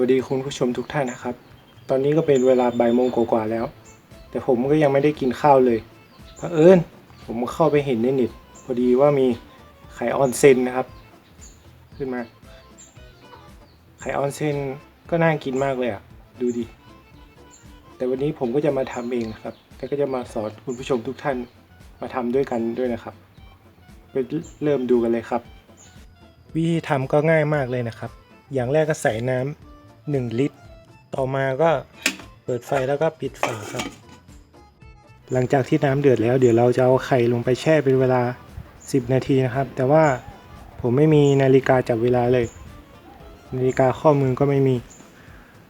วัสดีคุณผู้ชมทุกท่านนะครับ ตอนนี้ก็เป็นเวลาบ่ายโมงกว่าๆแล้ว แต่ผมก็ยังไม่ได้กินข้าวเลยเผอิญผมเข้าไปเห็นในเน็ตพอดีว่ามีไข่ออนเซนนะครับ ขึ้นมา ไข่ออนเซนก็น่ากินมากเลยอะ ดูดิ แต่วันนี้ผมก็จะมาทำเองครับ แล้วก็จะมาสอนคุณผู้ชมทุกท่านมาทำด้วยกันด้วยนะครับ ไปเริ่มดูกันเลยครับ วิธีทำก็ง่ายมากเลยนะครับ อย่างแรกก็ใส่น้ำ หนึ่งลิตร ต่อมาก็เปิดไฟแล้วก็ปิดฝาครับ หลังจากที่น้ำเดือดแล้วเดี๋ยวเราจะเอาไข่ลงไปแช่เป็นเวลา 10 นาทีนะครับ แต่ว่าผมไม่มีนาฬิกาจับเวลาเลย นาฬิกาข้อมือก็ไม่มี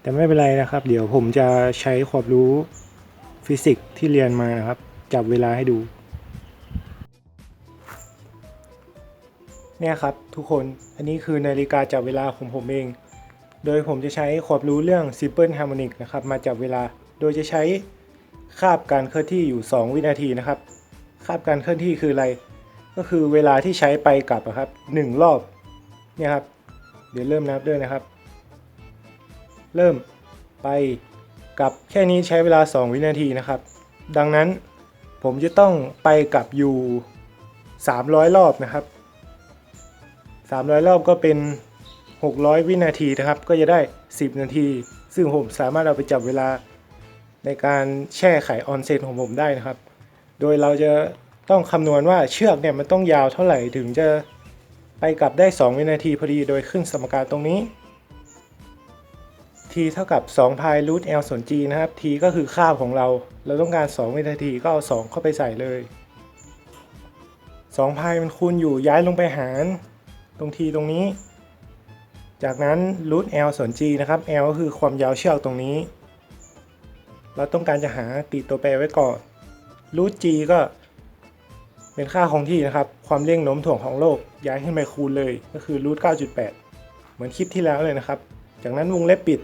แต่ไม่เป็นไรนะครับ เดี๋ยวผมจะใช้ความรู้ฟิสิกส์ที่เรียนมานะครับ จับเวลาให้ดู เนี่ยครับทุกคนอันนี้คือนาฬิกาจับเวลาของผมเอง โดยผมจะใช้ความรู้เรื่อง Simple Harmonic นะครับ มาจับเวลา โดยจะใช้คาบการเคลื่อนที่อยู่ 2 วินาทีนะครับ คาบการเคลื่อนที่คืออะไร ก็คือเวลาที่ใช้ไปกลับครับ1รอบ เนี่ยครับ เดี๋ยวเริ่มนับด้วยนะครับ เริ่มไปกลับแค่นี้ใช้เวลา 2 วินาทีนะครับ ดังนั้นผมจะต้องไปกลับอยู่ 300 รอบนะครับ 300 รอบก็เป็น 600 วินาทีนะครับ ก็จะได้ 10 นาที ซึ่งผมสามารถเอาไปจับเวลาในการแช่ไข่ออนเซนของผมได้นะครับ โดยเราจะต้องคำนวณว่าเชือกเนี่ยมันต้องยาวเท่าไหร่ถึงจะไปกลับได้ 2 วินาทีพอดี โดยขึ้นสมการตรงนี้ t เท่ากับ2 pi root l ส่วน g นะครับ t ก็คือค่าของเรา เราต้องการ 2 วินาทีก็เอา 2 เข้าไปใส่เลย2 pi มันคูณอยู่ย้ายลงไปหาร ตรง t ตรงนี้ จากนั้น root l ส่วน g นะครับ l ก็คือความยาวเชือกตรงนี้ เราต้องการจะหาติดตัวแปรไว้ก่อน root g ก็เป็นค่าคงที่นะครับ ความเร่งโน้มถ่วงของโลกย้ายขึ้นไปคูณเลย ก็คือ root 9.8 เหมือนคลิปที่แล้วเลยนะครับ จากนั้นวงเล็บปิด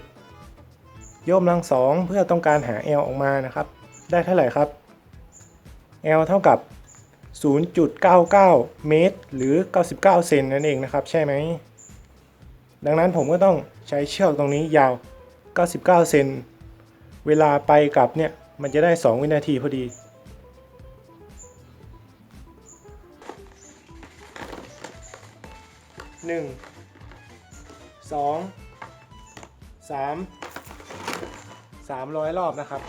โยมลังสองเพื่อต้องการหา l ออกมานะครับ ได้เท่าไหร่ครับ l เท่ากับ 0.99 เมตร หรือ 99 เซนนั่นเองนะครับ ใช่ไหม ดังนั้นผมก็ต้องใช้เชือกตรงนี้ยาว 99 เซน เวลาไปกลับเนี่ย มันจะได้ 2 วินาทีพอดี หนึ่ง สอง สาม สามร้อยรอบนะครับ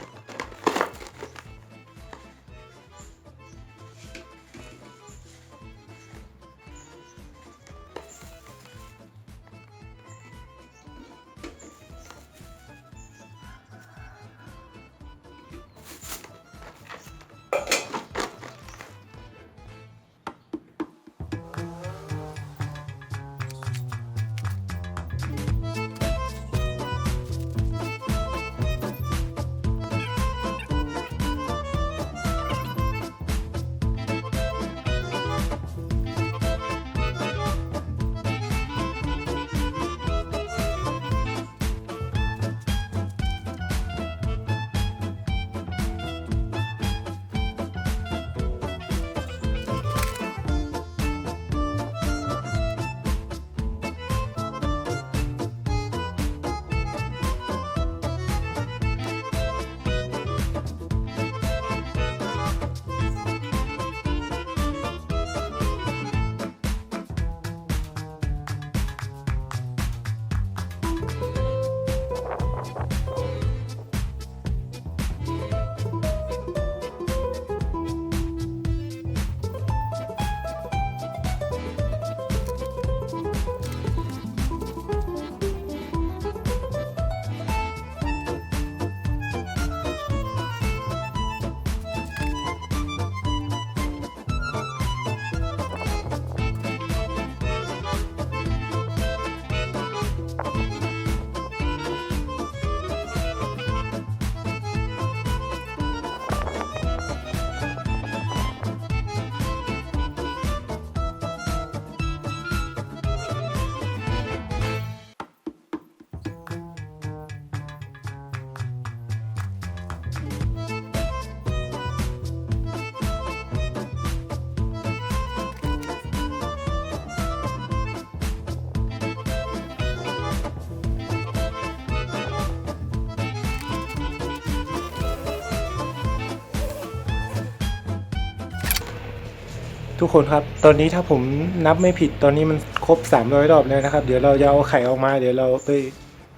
ทุกคนครับ ตอนนี้ถ้าผมนับไม่ผิดตอนนี้มันครบ 300 รอบแล้วนะครับ เดี๋ยวเราจะเอาไข่ออกมา เดี๋ยวเราไป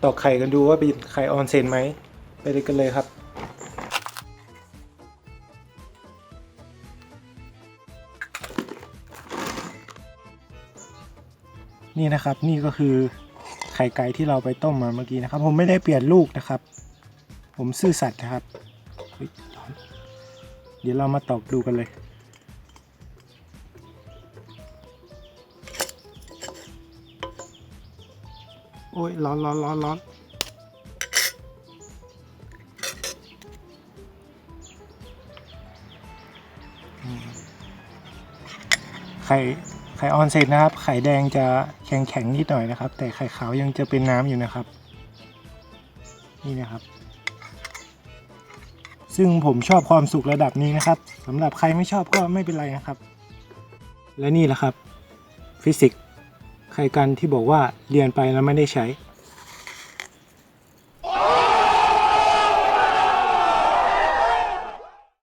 ตอกไข่กันดูว่าเป็นไข่ออนเซนไหม ไปเลยกันเลยครับ นี่นะครับนี่ก็คือไข่ไก่ที่เราไปต้มมาเมื่อกี้นะครับ ผมไม่ได้เปลี่ยนลูกนะครับ ผมซื่อสัตย์นะครับเฮ้ยร้อนเดี๋ยวเรามาตอกดูกันเลย อ้ยร้อนร้อนร้อนร้อนไข่ไข่ออนเซนนะครับ ไข่แดงจะแข็งแข็งนิดหน่อยนะครับ แต่ไข่ขาวยังจะเป็นน้ำอยู่นะครับ นี่นะครับ ซึ่งผมชอบความสุขระดับนี้นะครับสำหรับใครไม่ชอบก็ไม่เป็นไรนะครับ และนี่แหละครับ ฟิสิกส์ ใครกันที่บอกว่าเรียนไปแล้วไม่ได้ใช้